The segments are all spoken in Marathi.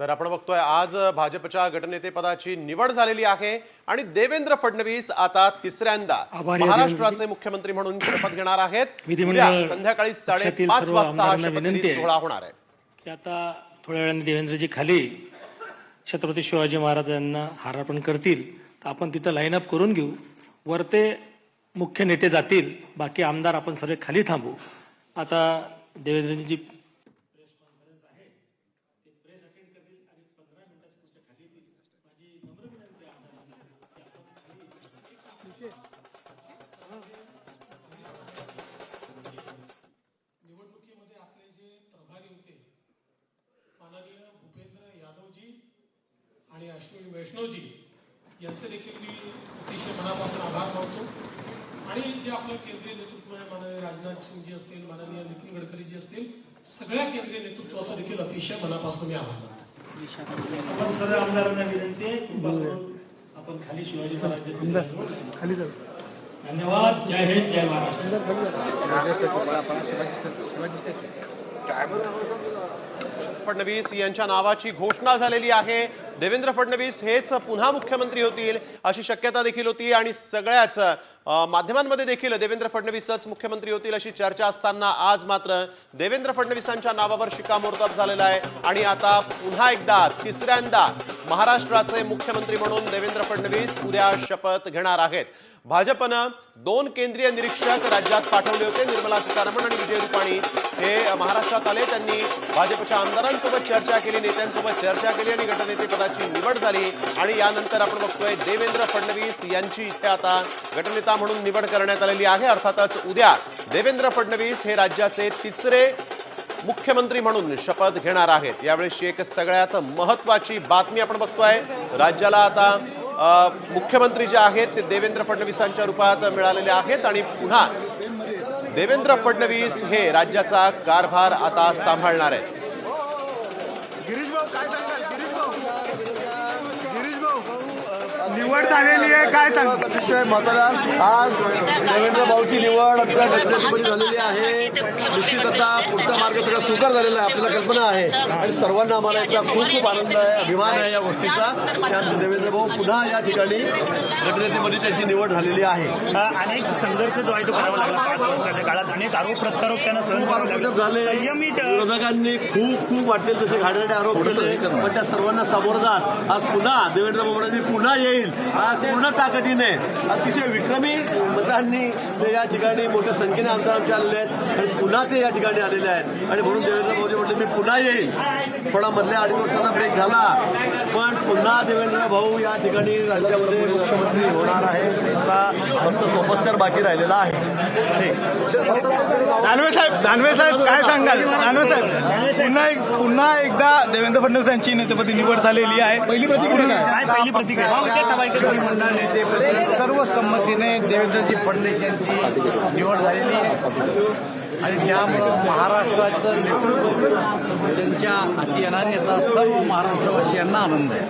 तर आपण बघतोय आज भाजपच्या गटनेतेपदाची निवड झालेली आहे आणि देवेंद्र फडणवीस आता तिसऱ्यांदा महाराष्ट्राचे मुख्यमंत्री म्हणून शपथ घेणार आहेत. उद्या संध्याकाळी साडेपाच वाजता हा. सोहळा होणार आहे. की आता थोड्या वेळाने देवेंद्रजी खाली छत्रपती शिवाजी महाराजांना हारापण करतील तर आपण तिथं लाईन अप करून घेऊ. वरते मुख्य नेते जातील बाकी आमदार आपण सगळे खाली थांबू. आता देवेंद्रजी निवडणुकीमध्ये आपले जे प्रभारी होते माननीय भूपेंद्र यादवजी आणि अश्विनी वैष्णवजी यांचे देखील मी अतिशय मनापासून आभार मानतो. आणि जे आपलं केंद्रीय नेतृत्व आहे माननीय राजनाथ सिंगजी असतील माननीय नितीन गडकरीजी असतील सगळ्या केंद्रीय नेतृत्वाचा देखील अतिशय मनापासून मी आभार मानतो. आपण सर्व आमदारांना विनंती आहे कृपा करून आपण खाली शिवाजी महाराज खाली धन्यवाद. जय हिंद जय महाराष्ट्र. फडणवीस यांच्या नावाची घोषणा झालेली आहे. देवेंद्र फडणवीस हेच पुन्हा मुख्यमंत्री होतील अशी शक्यता देखील होती आणि सगळ्याच माध्यमांमध्ये देखील देवेंद्र फडणवीसच मुख्यमंत्री होतील अशी चर्चा असताना आज मात्र देवेंद्र फडणवीसांच्या नावावर शिक्कामोर्तब झालेला आहे. आणि आता पुन्हा एकदा तिसऱ्यांदा महाराष्ट्राचे मुख्यमंत्री म्हणून देवेंद्र फडणवीस उद्या शपथ घेणार आहेत. भाजपनं दोन केंद्रीय निरीक्षक राज्यात पाठवले होते निर्मला सीतारामन आणि विजय रुपाणी. हे महाराष्ट्रात आले त्यांनी भाजपच्या आमदारांसोबत चर्चा केली नेत्यांसोबत चर्चा केली आणि गटनेतेपदाची निवड झाली. आणि यानंतर आपण बघतोय देवेंद्र फडणवीस यांची इथे आता गटनेता म्हणून निवड करण्यात आलेली आहे. अर्थातच उद्या देवेंद्र फडणवीस हे राज्याचे तिसरे मुख्यमंत्री म्हणून शपथ घेणार आहेत. यावेळेशी एक सगळ्यात महत्वाची बातमी आपण बघतोय. राज्याला आता मुख्यमंत्री जे आहेत ते देवेंद्र फडणवीसांच्या रूपात मिळालेले आहेत आणि पुन्हा देवेंद्र फडणवीस हे राज्याचा कारभार आता सांभाळणार आहेत. गिरीश काय सांगाल गिरीश भाऊ गिरीश भाऊ निवड झालेली आहे काय सांग? अतिशय मतदार आज देवेंद्र भाऊची निवड आपल्या गटनेतेपदी झालेली आहे. निश्चित असा पुढचा मार्ग सगळा सुकर झालेला आहे आपल्याला कल्पना आहे. आणि सर्वांना आम्हाला याचा खूप खूप आनंद आहे अभिमान आहे या गोष्टीचा. की आज देवेंद्र भाऊ पुन्हा या ठिकाणी गटनेतेपदी त्यांची निवड झालेली आहे. अनेक संघर्ष जो आहे तो करावा लागला पाच वर्षाच्या काळात. अनेक आरोप प्रत्यारोप त्यांना सहन झाले. विरोधकांनी खूप खूप वाटेल तसे घाणेरडे आरोप केले पण त्या सर्वांना सामोरं जात आज पुन्हा देवेंद्र बाबांनी पुन्हा येईल. आज पूर्ण ताकदीने. अतिशय विक्रमी मतांनी ते या ठिकाणी मोठ्या संख्येने आमदार आमचे आलेले आहेत. आणि पुन्हा ते या ठिकाणी आलेले आहेत. आणि म्हणून देवेंद्र भाऊजी म्हटले मी पुन्हा येईल. थोडा मधल्या अडीच वर्षाचा ब्रेक झाला. पण पुन्हा देवेंद्र भाऊ या ठिकाणी राज्यामध्ये मुख्यमंत्री होणार आहे आता फक्त सोपस्कर बाकी राहिलेला आहे. दानवे साहेब दानवे साहेब काय सांगाल? दानवे साहेब पुन्हा एक पुन्हा एकदा देवेंद्र फडणवीस यांची नेतेपदी निवड झालेली आहे. पहिली प्रतिक्रिया सर्व संमतीने देवेंद्रजी फडणवीस यांची निवड झालेली आहे. आणि त्यामुळं महाराष्ट्राचं नेतृत्व त्यांच्या हाती येणार याचा सर्व महाराष्ट्रवासियांना आनंद आहे.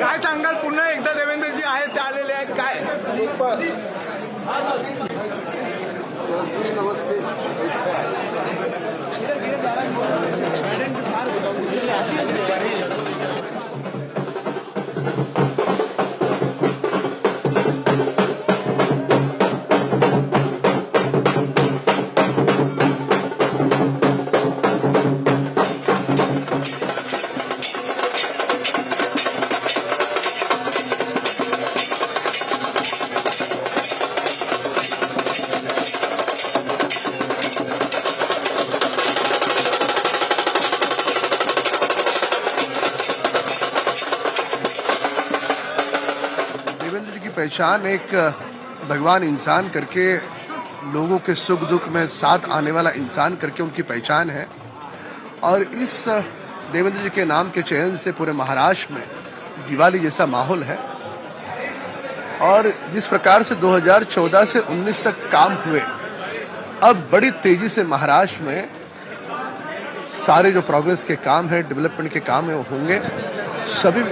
काय सांगाल? पुन्हा एकदा देवेंद्रजी आहेत ते आलेले आहेत. काय? नमस्ते पहचान एक भगवान इंसान करके, लोगों के सुख दुख में साथ आने वाला इंसान करके उनकी पहचान है। और इस देवेंद्र जी के नाम के चयन से पूरे महाराष्ट्र में दिवाली जैसा माहौल है। और जिस प्रकार से 2014 से 19 तक काम हुए, अब बड़ी तेज़ी से महाराष्ट्र में सारे जो प्रोग्रेस के काम है डेवलपमेंट के काम है वो होंगे। सभी